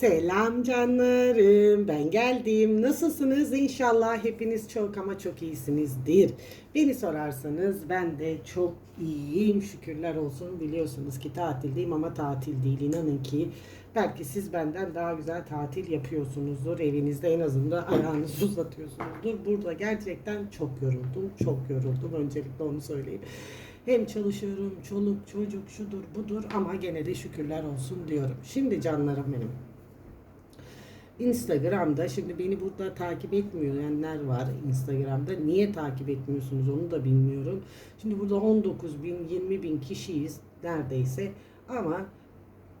Selam canlarım. Ben geldim. Nasılsınız? İnşallah hepiniz çok ama çok iyisinizdir. Beni sorarsanız ben de çok iyiyim. Şükürler olsun. Biliyorsunuz ki tatildeyim ama tatil değil. İnanın ki belki siz benden daha güzel tatil yapıyorsunuzdur. Evinizde en azından ayağınızı uzatıyorsunuzdur. Burada gerçekten çok yoruldum. Çok yoruldum. Öncelikle onu söyleyeyim. Hem çalışıyorum, çoluk, çocuk, şudur, budur ama gene de şükürler olsun diyorum. Şimdi canlarım benim. Instagram'da şimdi beni burada takip etmeyenler var Instagram'da. Niye takip etmiyorsunuz onu da bilmiyorum. Şimdi burada 19 bin 20 bin kişiyiz neredeyse ama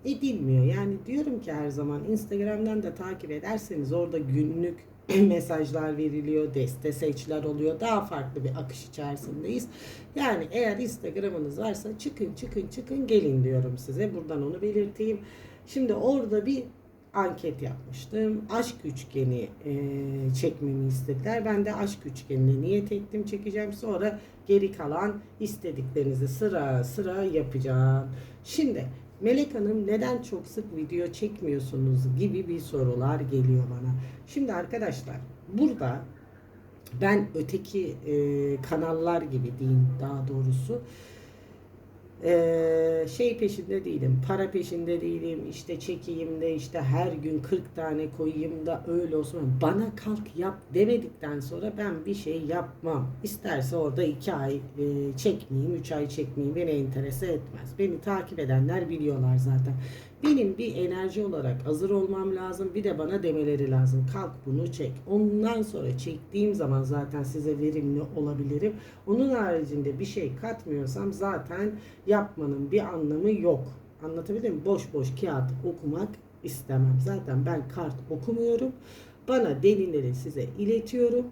edilmiyor. Yani diyorum ki her zaman Instagram'dan da takip ederseniz orada günlük mesajlar veriliyor, deste seçler oluyor. Daha farklı bir akış içerisindeyiz. Yani eğer Instagram'ınız varsa çıkın çıkın çıkın gelin diyorum size. Buradan onu belirteyim. Şimdi orada bir anket yapmıştım. Aşk üçgeni e, çekmemi istediler. Ben de aşk üçgenine niyet ettim çekeceğim. Sonra geri kalan istediklerinizi sıra sıra yapacağım. Şimdi Melek Hanım neden çok sık video çekmiyorsunuz gibi bir sorular geliyor bana. Şimdi arkadaşlar burada ben öteki e, kanallar gibi diyeyim daha doğrusu ee, şey peşinde değilim, para peşinde değilim, işte çekeyim de işte her gün 40 tane koyayım da öyle olsun. Bana kalk yap demedikten sonra ben bir şey yapmam. İsterse orada 2 ay e, çekmeyeyim, 3 ay çekmeyeyim beni enterese etmez. Beni takip edenler biliyorlar zaten. Benim bir enerji olarak hazır olmam lazım. Bir de bana demeleri lazım. Kalk bunu çek. Ondan sonra çektiğim zaman zaten size verimli olabilirim. Onun haricinde bir şey katmıyorsam zaten yapmanın bir anlamı yok. Anlatabildim mi? Boş boş kağıt okumak istemem. Zaten ben kart okumuyorum. Bana delilleri size iletiyorum.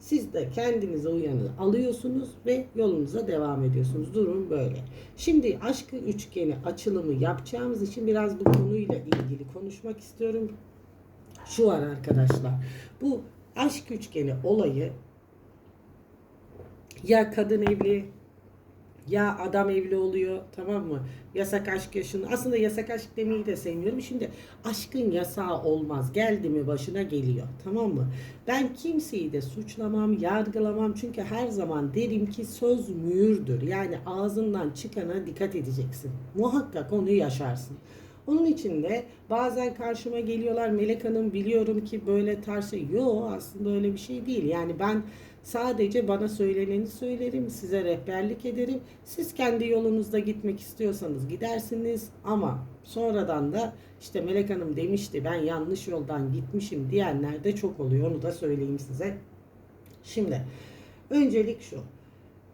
Siz de kendinize uyanı alıyorsunuz ve yolunuza devam ediyorsunuz. Durum böyle. Şimdi aşkı üçgeni açılımı yapacağımız için biraz bu konuyla ilgili konuşmak istiyorum. Şu var arkadaşlar. Bu aşk üçgeni olayı ya kadın evli ya adam evli oluyor tamam mı? Yasak aşk yaşını aslında yasak aşk demeyi de sevmiyorum. Şimdi aşkın yasağı olmaz. Geldi mi başına geliyor tamam mı? Ben kimseyi de suçlamam, yargılamam. Çünkü her zaman derim ki söz mühürdür. Yani ağzından çıkana dikkat edeceksin. Muhakkak onu yaşarsın. Onun için de bazen karşıma geliyorlar Melek Hanım biliyorum ki böyle tarz şey. Yok aslında öyle bir şey değil. Yani ben sadece bana söyleneni söylerim, size rehberlik ederim. Siz kendi yolunuzda gitmek istiyorsanız gidersiniz ama sonradan da işte Melek Hanım demişti ben yanlış yoldan gitmişim diyenler de çok oluyor. Onu da söyleyeyim size. Şimdi öncelik şu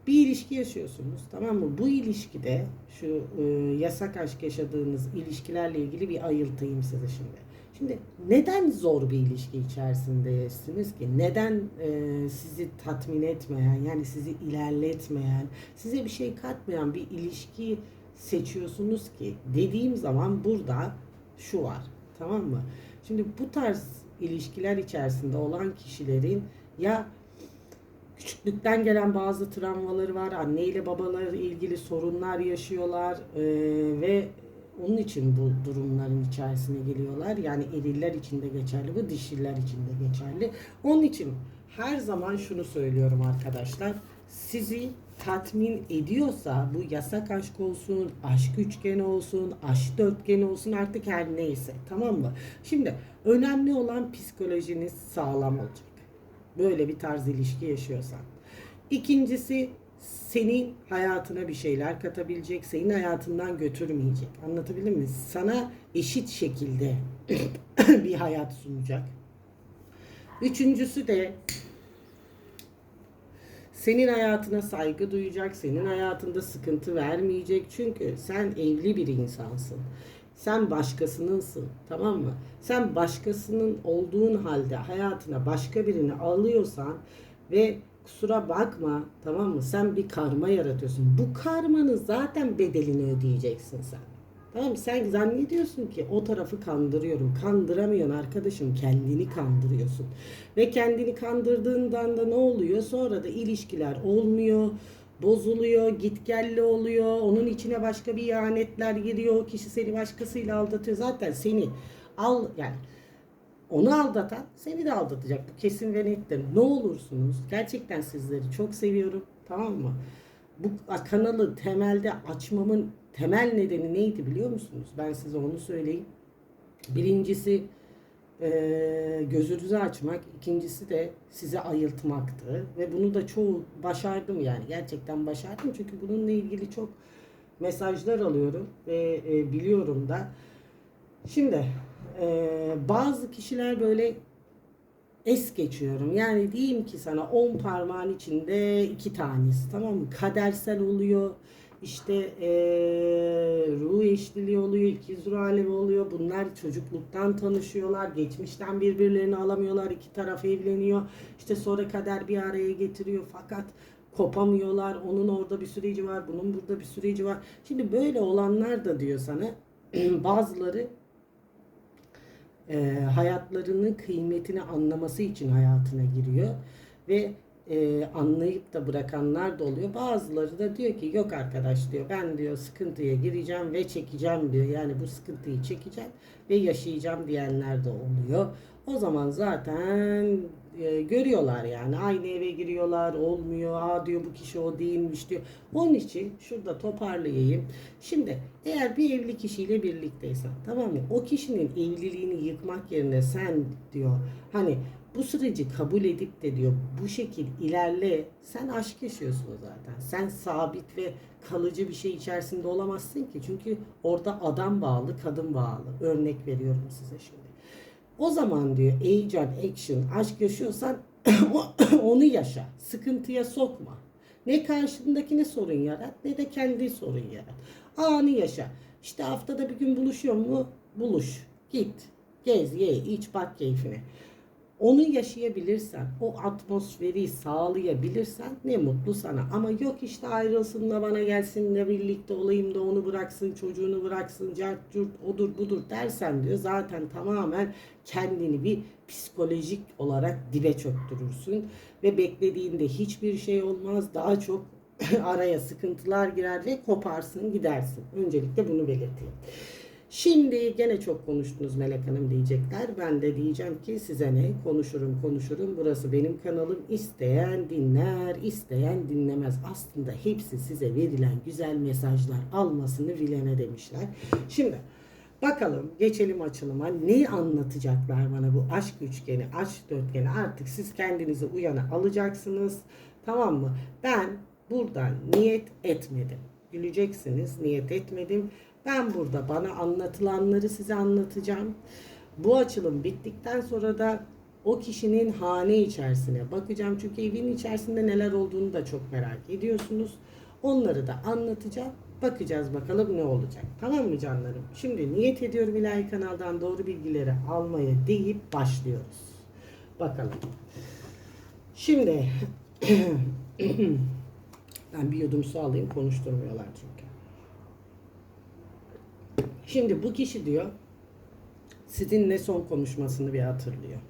bir ilişki yaşıyorsunuz tamam mı? Bu ilişkide şu e, yasak aşk yaşadığınız ilişkilerle ilgili bir ayırtayım size şimdi. Şimdi neden zor bir ilişki içerisindesiniz ki? Neden e, sizi tatmin etmeyen, yani sizi ilerletmeyen, size bir şey katmayan bir ilişki seçiyorsunuz ki? Dediğim zaman burada şu var. Tamam mı? Şimdi bu tarz ilişkiler içerisinde olan kişilerin ya küçüklükten gelen bazı travmaları var. Anne ile babaları ilgili sorunlar yaşıyorlar ee, ve onun için bu durumların içerisine geliyorlar. Yani eriller için de geçerli bu, dişiler için de geçerli. Onun için her zaman şunu söylüyorum arkadaşlar. Sizi tatmin ediyorsa bu yasak aşk olsun, aşk üçgeni olsun, aşk dörtgeni olsun artık her neyse tamam mı? Şimdi önemli olan psikolojiniz sağlam olacak böyle bir tarz ilişki yaşıyorsan. İkincisi senin hayatına bir şeyler katabilecek, senin hayatından götürmeyecek. Anlatabildim mi? Sana eşit şekilde bir hayat sunacak. Üçüncüsü de senin hayatına saygı duyacak, senin hayatında sıkıntı vermeyecek. Çünkü sen evli bir insansın. Sen başkasınınsın. Tamam mı? Sen başkasının olduğun halde hayatına başka birini alıyorsan ve kusura bakma tamam mı? Sen bir karma yaratıyorsun. Bu karmanın zaten bedelini ödeyeceksin sen. Tamam mı? Sen zannediyorsun ki o tarafı kandırıyorum. Kandıramıyorsun arkadaşım. Kendini kandırıyorsun. Ve kendini kandırdığından da ne oluyor? Sonra da ilişkiler olmuyor bozuluyor, gitgelli oluyor. Onun içine başka bir ihanetler giriyor. O kişi seni başkasıyla aldatıyor. Zaten seni al yani onu aldatan seni de aldatacak. Bu kesin ve nettir. Ne olursunuz gerçekten sizleri çok seviyorum. Tamam mı? Bu kanalı temelde açmamın temel nedeni neydi biliyor musunuz? Ben size onu söyleyeyim. Birincisi eee, gözünüzü açmak, ikincisi de sizi ayıltmaktı ve bunu da çoğu başardım yani gerçekten başardım çünkü bununla ilgili çok mesajlar alıyorum ve e, biliyorum da. Şimdi e, bazı kişiler böyle es geçiyorum. Yani diyeyim ki sana 10 parmağın içinde iki tanesi tamam mı? Kadersel oluyor. İşte e, ruh eşliliği oluyor, ikiz ruh alemi oluyor. Bunlar çocukluktan tanışıyorlar. Geçmişten birbirlerini alamıyorlar. iki taraf evleniyor. İşte sonra kader bir araya getiriyor. Fakat kopamıyorlar. Onun orada bir süreci var. Bunun burada bir süreci var. Şimdi böyle olanlar da diyor sana bazıları e, hayatlarının kıymetini anlaması için hayatına giriyor ve e, anlayıp da bırakanlar da oluyor. Bazıları da diyor ki yok arkadaş diyor ben diyor sıkıntıya gireceğim ve çekeceğim diyor. Yani bu sıkıntıyı çekeceğim ve yaşayacağım diyenler de oluyor. O zaman zaten e, görüyorlar yani aynı eve giriyorlar olmuyor. Aa diyor bu kişi o değilmiş diyor. Onun için şurada toparlayayım. Şimdi eğer bir evli kişiyle birlikteysen tamam mı? O kişinin evliliğini yıkmak yerine sen diyor hani bu süreci kabul edip de diyor bu şekil ilerle sen aşk yaşıyorsun zaten. Sen sabit ve kalıcı bir şey içerisinde olamazsın ki. Çünkü orada adam bağlı, kadın bağlı. Örnek veriyorum size şimdi. O zaman diyor heyecan, action, aşk yaşıyorsan onu yaşa. Sıkıntıya sokma. Ne karşındakine sorun yarat ne de kendi sorun yarat. Anı yaşa. İşte haftada bir gün buluşuyor mu? Buluş. Git. Gez, ye, iç, bak keyfine. Onu yaşayabilirsen, o atmosferi sağlayabilirsen ne mutlu sana. Ama yok işte ayrılsın da bana gelsin de birlikte olayım da onu bıraksın, çocuğunu bıraksın, cart curt, odur budur dersen diyor. Zaten tamamen kendini bir psikolojik olarak dibe çöktürürsün. Ve beklediğinde hiçbir şey olmaz. Daha çok araya sıkıntılar girer ve koparsın gidersin. Öncelikle bunu belirteyim. Şimdi gene çok konuştunuz Melek Hanım diyecekler. Ben de diyeceğim ki size ne? Konuşurum konuşurum. Burası benim kanalım. İsteyen dinler, isteyen dinlemez. Aslında hepsi size verilen güzel mesajlar almasını bilene demişler. Şimdi bakalım geçelim açılıma. Ne anlatacaklar bana bu aşk üçgeni, aşk dörtgeni? Artık siz kendinizi uyana alacaksınız. Tamam mı? Ben buradan niyet etmedim. Güleceksiniz. Niyet etmedim. Ben burada bana anlatılanları size anlatacağım. Bu açılım bittikten sonra da o kişinin hane içerisine bakacağım. Çünkü evin içerisinde neler olduğunu da çok merak ediyorsunuz. Onları da anlatacağım. Bakacağız bakalım ne olacak. Tamam mı canlarım? Şimdi niyet ediyorum ilahi kanaldan doğru bilgileri almaya deyip başlıyoruz. Bakalım. Şimdi ben bir yudum su alayım konuşturmuyorlar çünkü. Şimdi bu kişi diyor sizinle son konuşmasını bir hatırlıyor.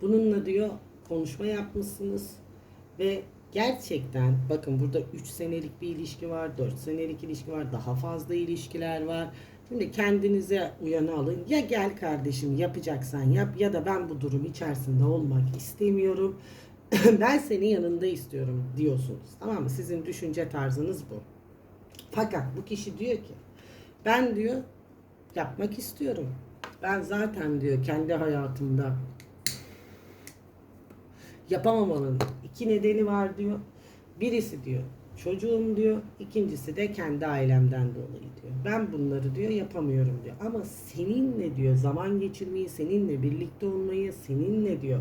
Bununla diyor konuşma yapmışsınız ve gerçekten bakın burada 3 senelik bir ilişki var, 4 senelik ilişki var, daha fazla ilişkiler var. Şimdi kendinize uyanı alın. Ya gel kardeşim yapacaksan yap ya da ben bu durum içerisinde olmak istemiyorum. ben senin yanında istiyorum diyorsunuz. Tamam mı? Sizin düşünce tarzınız bu. Fakat bu kişi diyor ki ben diyor yapmak istiyorum. Ben zaten diyor kendi hayatımda yapamamanın iki nedeni var diyor. Birisi diyor çocuğum diyor. ikincisi de kendi ailemden dolayı diyor. Ben bunları diyor yapamıyorum diyor. Ama seninle diyor zaman geçirmeyi, seninle birlikte olmayı, seninle diyor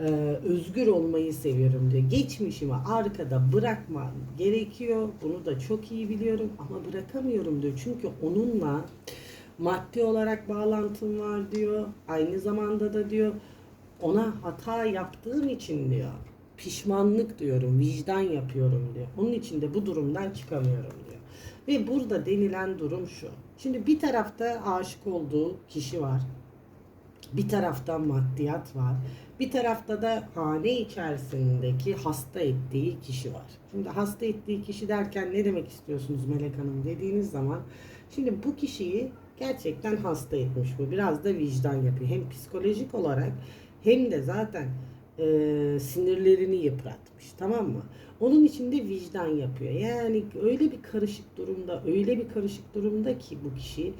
e, özgür olmayı seviyorum diyor. Geçmişimi arkada bırakmam gerekiyor. Bunu da çok iyi biliyorum ama bırakamıyorum diyor. Çünkü onunla maddi olarak bağlantım var diyor. Aynı zamanda da diyor ona hata yaptığım için diyor pişmanlık diyorum, vicdan yapıyorum diyor. Onun için de bu durumdan çıkamıyorum diyor. Ve burada denilen durum şu. Şimdi bir tarafta aşık olduğu kişi var. Bir tarafta maddiyat var. Bir tarafta da hane içerisindeki hasta ettiği kişi var. Şimdi hasta ettiği kişi derken ne demek istiyorsunuz Melek Hanım dediğiniz zaman şimdi bu kişiyi gerçekten hasta etmiş bu. Biraz da vicdan yapıyor. Hem psikolojik olarak hem de zaten e, sinirlerini yıpratmış. Tamam mı? Onun için de vicdan yapıyor. Yani öyle bir karışık durumda, öyle bir karışık durumda ki bu kişi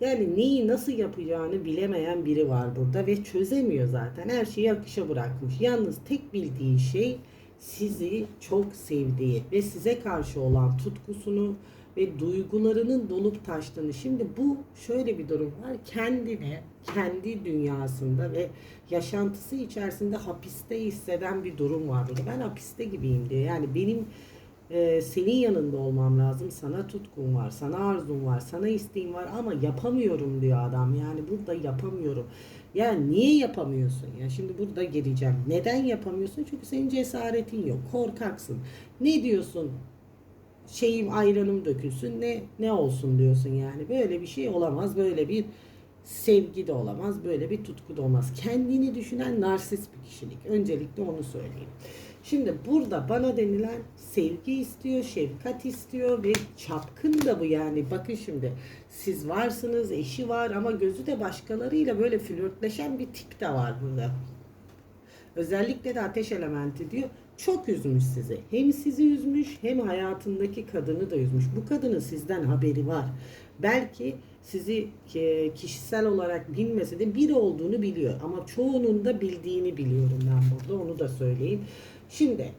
yani neyi nasıl yapacağını bilemeyen biri var burada ve çözemiyor zaten. Her şeyi akışa bırakmış. Yalnız tek bildiği şey sizi çok sevdiği ve size karşı olan tutkusunu ve duygularının dolup taştığını. Şimdi bu şöyle bir durum var. Kendine, kendi dünyasında ve yaşantısı içerisinde hapiste hisseden bir durum var. Ben hapiste gibiyim diyor. Yani benim e, senin yanında olmam lazım. Sana tutkum var, sana arzum var, sana isteğim var ama yapamıyorum diyor adam. Yani burada yapamıyorum. Ya niye yapamıyorsun? Ya şimdi burada geleceğim. Neden yapamıyorsun? Çünkü senin cesaretin yok. Korkaksın. Ne diyorsun? Şeyim ayranım dökülsün. Ne ne olsun diyorsun yani. Böyle bir şey olamaz. Böyle bir sevgi de olamaz. Böyle bir tutku da olmaz. Kendini düşünen narsist bir kişilik. Öncelikle onu söyleyeyim. Şimdi burada bana denilen sevgi istiyor, şefkat istiyor ve çapkın da bu yani. Bakın şimdi siz varsınız, eşi var ama gözü de başkalarıyla böyle flörtleşen bir tip de var burada. Özellikle de ateş elementi diyor. Çok üzmüş sizi. Hem sizi üzmüş hem hayatındaki kadını da üzmüş. Bu kadının sizden haberi var. Belki sizi e, kişisel olarak bilmese de biri olduğunu biliyor. Ama çoğunun da bildiğini biliyorum ben burada. Onu da söyleyeyim. Şimdi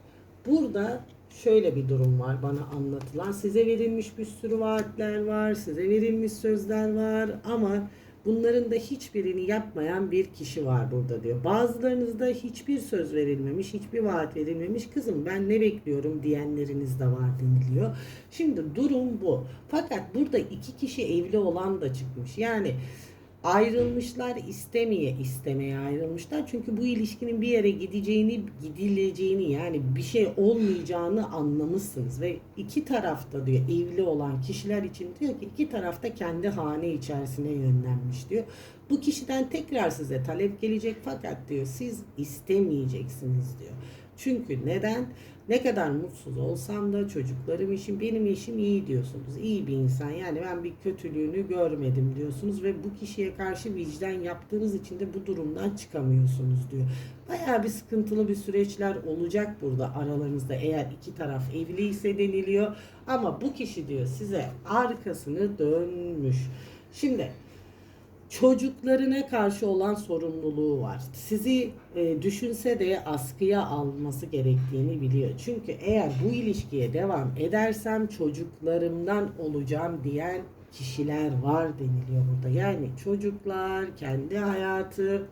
burada şöyle bir durum var bana anlatılan. Size verilmiş bir sürü vaatler var, size verilmiş sözler var ama bunların da hiçbirini yapmayan bir kişi var burada diyor. Bazılarınızda hiçbir söz verilmemiş, hiçbir vaat verilmemiş. Kızım ben ne bekliyorum diyenleriniz de var deniliyor. Şimdi durum bu. Fakat burada iki kişi evli olan da çıkmış. Yani ayrılmışlar istemeye istemeye ayrılmışlar. Çünkü bu ilişkinin bir yere gideceğini, gidileceğini yani bir şey olmayacağını anlamışsınız ve iki tarafta diyor evli olan kişiler için diyor ki iki tarafta kendi hane içerisine yönlenmiş diyor. Bu kişiden tekrar size talep gelecek fakat diyor siz istemeyeceksiniz diyor. Çünkü neden? Ne kadar mutsuz olsam da çocuklarım için benim eşim iyi diyorsunuz. İyi bir insan. Yani ben bir kötülüğünü görmedim diyorsunuz ve bu kişiye karşı vicdan yaptığınız için de bu durumdan çıkamıyorsunuz diyor. Bayağı bir sıkıntılı bir süreçler olacak burada aralarınızda eğer iki taraf evliyse deniliyor. Ama bu kişi diyor size arkasını dönmüş. Şimdi çocuklarına karşı olan sorumluluğu var. Sizi e, düşünse de askıya alması gerektiğini biliyor. Çünkü eğer bu ilişkiye devam edersem çocuklarımdan olacağım diyen kişiler var deniliyor burada. Yani çocuklar, kendi hayatı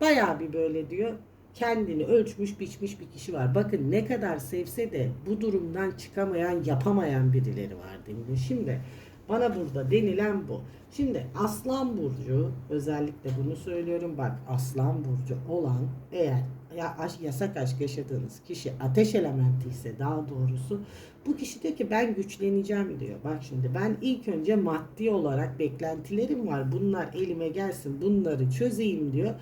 bayağı bir böyle diyor. Kendini ölçmüş biçmiş bir kişi var. Bakın ne kadar sevse de bu durumdan çıkamayan, yapamayan birileri var deniliyor. Şimdi bana burada denilen bu. Şimdi Aslan Burcu özellikle bunu söylüyorum. Bak Aslan Burcu olan eğer ya aşk, yasak aşk yaşadığınız kişi ateş elementi ise daha doğrusu bu kişi diyor ki ben güçleneceğim diyor. Bak şimdi ben ilk önce maddi olarak beklentilerim var. Bunlar elime gelsin bunları çözeyim diyor.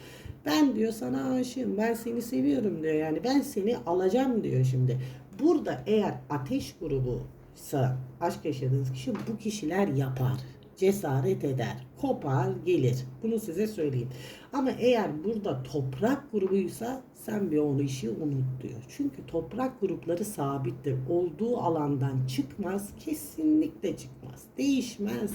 Ben diyor sana aşığım ben seni seviyorum diyor. Yani ben seni alacağım diyor şimdi. Burada eğer ateş grubu ise aşk yaşadığınız kişi bu kişiler yapar. Cesaret eder. Kopar gelir. Bunu size söyleyeyim. Ama eğer burada toprak grubuysa sen bir onu işi unut diyor. Çünkü toprak grupları sabittir. Olduğu alandan çıkmaz. Kesinlikle çıkmaz. Değişmez.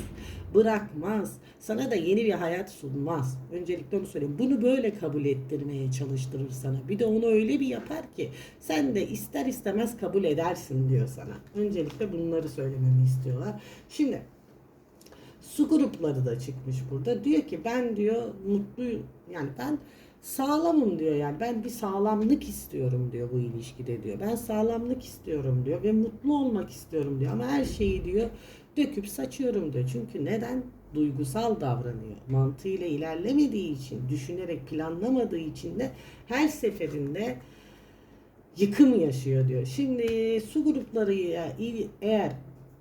Bırakmaz. Sana da yeni bir hayat sunmaz. Öncelikle onu söyleyeyim. Bunu böyle kabul ettirmeye çalıştırır sana. Bir de onu öyle bir yapar ki sen de ister istemez kabul edersin diyor sana. Öncelikle bunları söylememi istiyorlar. Şimdi su grupları da çıkmış burada. Diyor ki ben diyor mutluyum. Yani ben sağlamım diyor yani ben bir sağlamlık istiyorum diyor bu ilişkide diyor. Ben sağlamlık istiyorum diyor ve mutlu olmak istiyorum diyor ama her şeyi diyor döküp saçıyorum diyor. Çünkü neden? Duygusal davranıyor. Mantığıyla ilerlemediği için, düşünerek planlamadığı için de her seferinde yıkım yaşıyor diyor. Şimdi su grupları eğer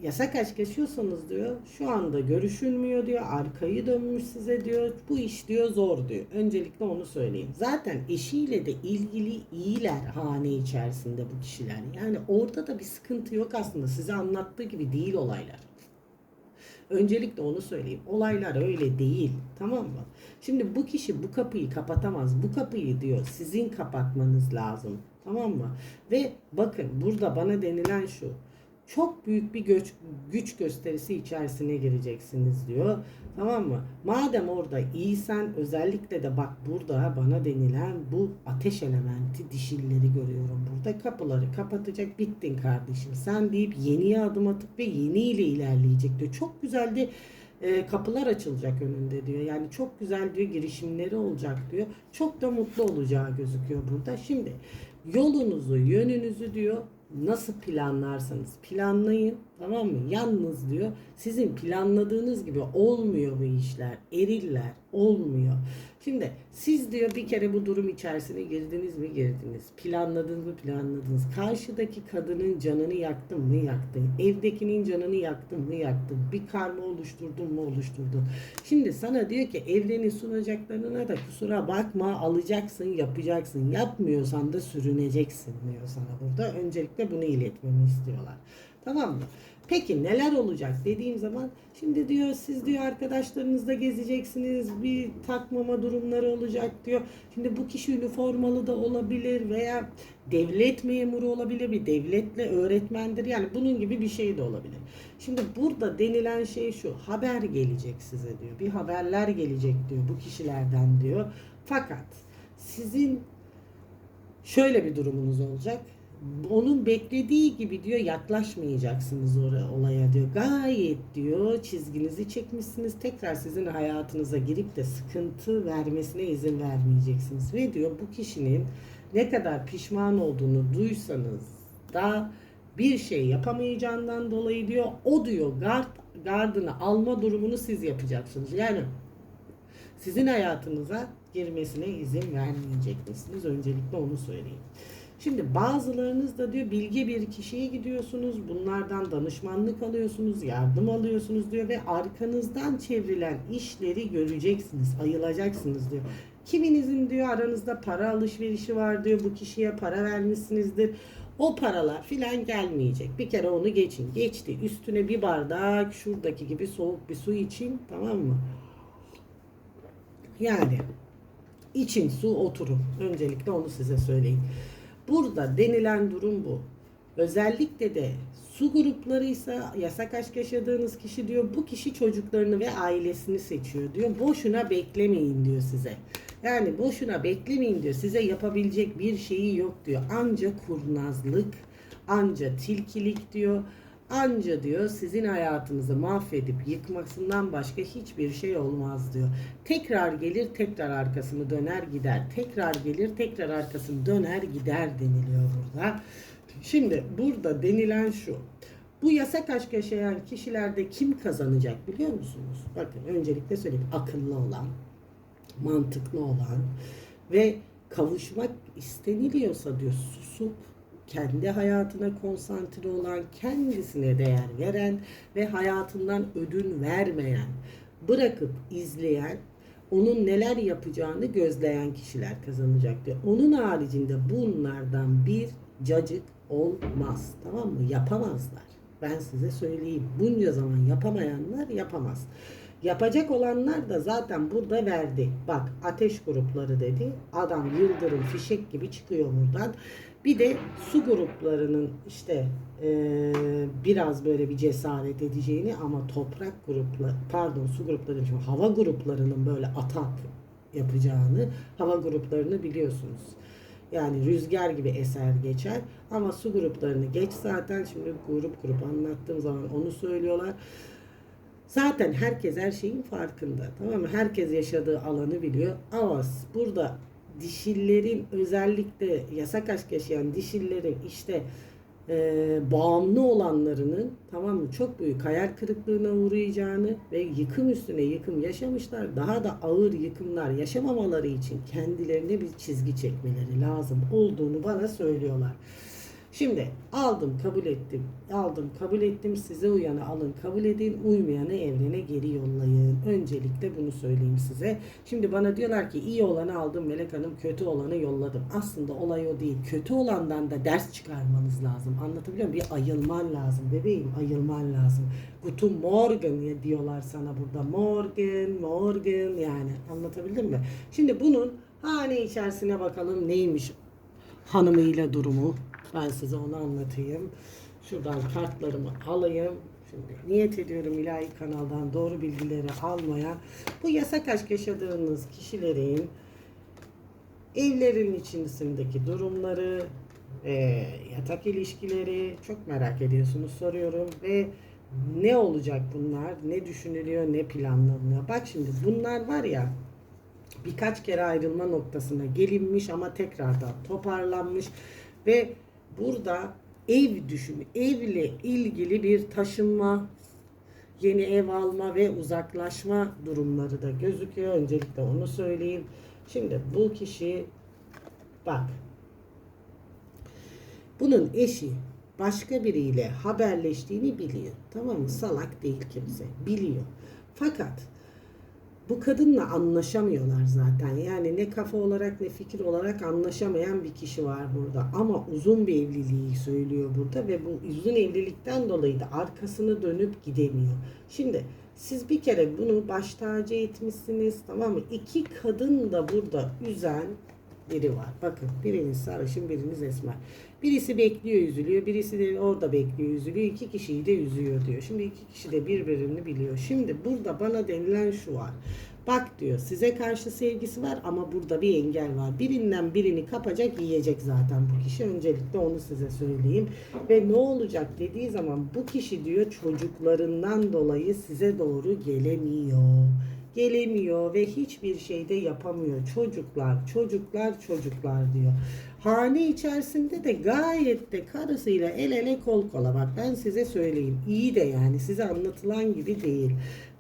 yasak aşk yaşıyorsanız diyor şu anda görüşülmüyor diyor arkayı dönmüş size diyor bu iş diyor zor diyor. Öncelikle onu söyleyeyim. Zaten eşiyle de ilgili iyiler hane içerisinde bu kişiler. Yani orada da bir sıkıntı yok aslında size anlattığı gibi değil olaylar. Öncelikle onu söyleyeyim. Olaylar öyle değil. Tamam mı? Şimdi bu kişi bu kapıyı kapatamaz. Bu kapıyı diyor sizin kapatmanız lazım. Tamam mı? Ve bakın burada bana denilen şu. Çok büyük bir göç, güç gösterisi içerisine gireceksiniz diyor. Tamam mı? Madem orada iyisen özellikle de bak burada bana denilen bu ateş elementi dişilleri görüyorum burada. Kapıları kapatacak bittin kardeşim. Sen deyip yeniye adım atıp ve yeniyle ilerleyecek diyor. Çok güzel de e, kapılar açılacak önünde diyor. Yani çok güzel diyor girişimleri olacak diyor. Çok da mutlu olacağı gözüküyor burada. Şimdi yolunuzu, yönünüzü diyor nasıl planlarsanız planlayın tamam mı? Yalnız diyor sizin planladığınız gibi olmuyor bu işler. Eriller olmuyor. Şimdi siz diyor bir kere bu durum içerisine girdiniz mi girdiniz. Planladınız mı planladınız. Karşıdaki kadının canını yaktın mı yaktın. Evdekinin canını yaktın mı yaktın. Bir karma oluşturdun mu oluşturdun. Şimdi sana diyor ki evrenin sunacaklarına da kusura bakma alacaksın yapacaksın. Yapmıyorsan da sürüneceksin diyor sana burada. Öncelikle bunu iletmemi istiyorlar. Tamam mı? Peki neler olacak dediğim zaman şimdi diyor siz diyor arkadaşlarınızla gezeceksiniz bir takmama durumları olacak diyor. Şimdi bu kişi üniformalı da olabilir veya devlet memuru olabilir bir devletle öğretmendir yani bunun gibi bir şey de olabilir. Şimdi burada denilen şey şu haber gelecek size diyor bir haberler gelecek diyor bu kişilerden diyor. Fakat sizin şöyle bir durumunuz olacak onun beklediği gibi diyor yaklaşmayacaksınız oraya olaya diyor. Gayet diyor çizginizi çekmişsiniz. Tekrar sizin hayatınıza girip de sıkıntı vermesine izin vermeyeceksiniz. Ve diyor bu kişinin ne kadar pişman olduğunu duysanız da bir şey yapamayacağından dolayı diyor o diyor gard, gardını alma durumunu siz yapacaksınız. Yani sizin hayatınıza girmesine izin vermeyecek misiniz? Öncelikle onu söyleyeyim. Şimdi bazılarınız da diyor bilgi bir kişiye gidiyorsunuz. Bunlardan danışmanlık alıyorsunuz, yardım alıyorsunuz diyor ve arkanızdan çevrilen işleri göreceksiniz, ayılacaksınız diyor. Kiminizin diyor aranızda para alışverişi var diyor. Bu kişiye para vermişsinizdir. O paralar filan gelmeyecek. Bir kere onu geçin. Geçti. Üstüne bir bardak şuradaki gibi soğuk bir su için tamam mı? Yani için su oturun. Öncelikle onu size söyleyeyim. Burada denilen durum bu. Özellikle de su gruplarıysa yasak aşk yaşadığınız kişi diyor bu kişi çocuklarını ve ailesini seçiyor diyor. Boşuna beklemeyin diyor size. Yani boşuna beklemeyin diyor. Size yapabilecek bir şeyi yok diyor. Anca kurnazlık, anca tilkilik diyor. Anca diyor sizin hayatınızı mahvedip yıkmasından başka hiçbir şey olmaz diyor. Tekrar gelir tekrar arkasını döner gider. Tekrar gelir tekrar arkasını döner gider deniliyor burada. Şimdi burada denilen şu. Bu yasak aşk yaşayan kişilerde kim kazanacak biliyor musunuz? Bakın öncelikle söyleyeyim. Akıllı olan, mantıklı olan ve kavuşmak isteniliyorsa diyor susup kendi hayatına konsantre olan, kendisine değer veren ve hayatından ödün vermeyen, bırakıp izleyen, onun neler yapacağını gözleyen kişiler kazanacak diyor. Onun haricinde bunlardan bir cacık olmaz. Tamam mı? Yapamazlar. Ben size söyleyeyim. Bunca zaman yapamayanlar yapamaz. Yapacak olanlar da zaten burada verdi. Bak ateş grupları dedi. Adam yıldırım fişek gibi çıkıyor buradan. Bir de su gruplarının işte e, biraz böyle bir cesaret edeceğini ama toprak grupları pardon su grupları için hava gruplarının böyle atak yapacağını hava gruplarını biliyorsunuz. Yani rüzgar gibi eser geçer ama su gruplarını geç zaten şimdi grup grup anlattığım zaman onu söylüyorlar. Zaten herkes her şeyin farkında. Tamam mı? Herkes yaşadığı alanı biliyor. Ama burada dişillerin özellikle yasak aşk yaşayan dişillerin işte e, bağımlı olanlarının tamam mı çok büyük hayal kırıklığına uğrayacağını ve yıkım üstüne yıkım yaşamışlar. Daha da ağır yıkımlar yaşamamaları için kendilerine bir çizgi çekmeleri lazım olduğunu bana söylüyorlar. Şimdi aldım kabul ettim. Aldım kabul ettim. Size uyanı alın kabul edin. Uymayanı evrene geri yollayın. Öncelikle bunu söyleyeyim size. Şimdi bana diyorlar ki iyi olanı aldım Melek Hanım kötü olanı yolladım. Aslında olay o değil. Kötü olandan da ders çıkarmanız lazım. Anlatabiliyor muyum? Bir ayılman lazım. Bebeğim ayılman lazım. Guten Morgen ya diyorlar sana burada. Morgen, Morgen yani anlatabildim mi? Şimdi bunun hane içerisine bakalım neymiş hanımıyla durumu. Ben size onu anlatayım. Şuradan kartlarımı alayım. Şimdi niyet ediyorum ilahi kanaldan doğru bilgileri almaya. Bu yasak aşk yaşadığınız kişilerin evlerin içerisindeki durumları, e, yatak ilişkileri çok merak ediyorsunuz soruyorum ve ne olacak bunlar, ne düşünülüyor, ne planlanıyor. Bak şimdi bunlar var ya birkaç kere ayrılma noktasına gelinmiş ama tekrardan toparlanmış ve burada ev düşün, evle ilgili bir taşınma, yeni ev alma ve uzaklaşma durumları da gözüküyor. Öncelikle onu söyleyeyim. Şimdi bu kişi bak bunun eşi başka biriyle haberleştiğini biliyor. Tamam mı? Salak değil kimse. Biliyor. Fakat bu kadınla anlaşamıyorlar zaten. Yani ne kafa olarak ne fikir olarak anlaşamayan bir kişi var burada. Ama uzun bir evliliği söylüyor burada ve bu uzun evlilikten dolayı da arkasını dönüp gidemiyor. Şimdi siz bir kere bunu baş tacı etmişsiniz tamam mı? İki kadın da burada üzen biri var. Bakın biriniz sarışın biriniz esmer. Birisi bekliyor üzülüyor. Birisi de orada bekliyor üzülüyor. İki kişiyi de üzüyor diyor. Şimdi iki kişi de birbirini biliyor. Şimdi burada bana denilen şu var. Bak diyor size karşı sevgisi var ama burada bir engel var. Birinden birini kapacak yiyecek zaten bu kişi. Öncelikle onu size söyleyeyim. Ve ne olacak dediği zaman bu kişi diyor çocuklarından dolayı size doğru gelemiyor gelemiyor ve hiçbir şey de yapamıyor. Çocuklar, çocuklar, çocuklar diyor. Hane içerisinde de gayet de karısıyla el ele kol kola bak ben size söyleyeyim. iyi de yani size anlatılan gibi değil.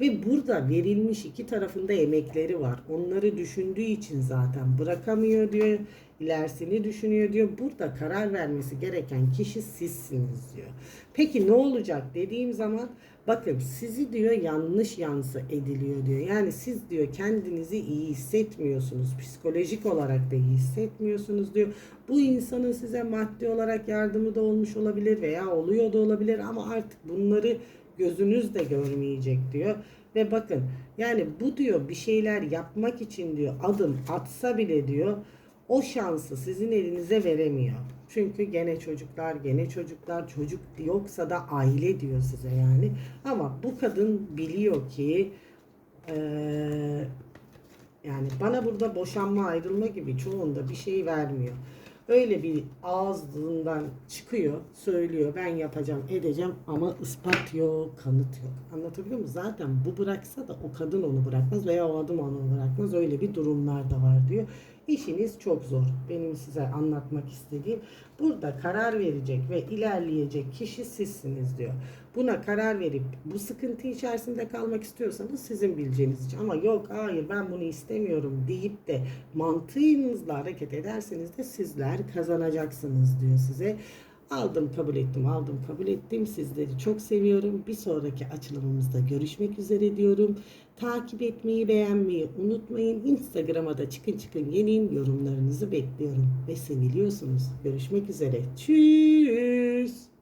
Ve burada verilmiş iki tarafında emekleri var. Onları düşündüğü için zaten bırakamıyor diyor. İlerisini düşünüyor diyor. Burada karar vermesi gereken kişi sizsiniz diyor. Peki ne olacak dediğim zaman bakın sizi diyor yanlış yansı ediliyor diyor. Yani siz diyor kendinizi iyi hissetmiyorsunuz. Psikolojik olarak da iyi hissetmiyorsunuz diyor. Bu insanın size maddi olarak yardımı da olmuş olabilir veya oluyor da olabilir ama artık bunları gözünüz de görmeyecek diyor. Ve bakın yani bu diyor bir şeyler yapmak için diyor adım atsa bile diyor o şansı sizin elinize veremiyor. Çünkü gene çocuklar, gene çocuklar, çocuk yoksa da aile diyor size yani. Ama bu kadın biliyor ki eee, yani bana burada boşanma ayrılma gibi çoğunda bir şey vermiyor. Öyle bir ağzından çıkıyor, söylüyor ben yapacağım, edeceğim ama ispat yok, kanıt yok. Anlatabiliyor muyum? Zaten bu bıraksa da o kadın onu bırakmaz veya o adam onu bırakmaz. Öyle bir durumlar da var diyor. İşiniz çok zor. Benim size anlatmak istediğim burada karar verecek ve ilerleyecek kişi sizsiniz diyor. Buna karar verip bu sıkıntı içerisinde kalmak istiyorsanız sizin bileceğiniz için. Ama yok hayır ben bunu istemiyorum deyip de mantığınızla hareket ederseniz de sizler kazanacaksınız diyor size. Aldım kabul ettim aldım kabul ettim. Sizleri çok seviyorum. Bir sonraki açılımımızda görüşmek üzere diyorum. Takip etmeyi beğenmeyi unutmayın. Instagram'a da çıkın çıkın gelin. Yorumlarınızı bekliyorum. Ve seviliyorsunuz. Görüşmek üzere. Tschüss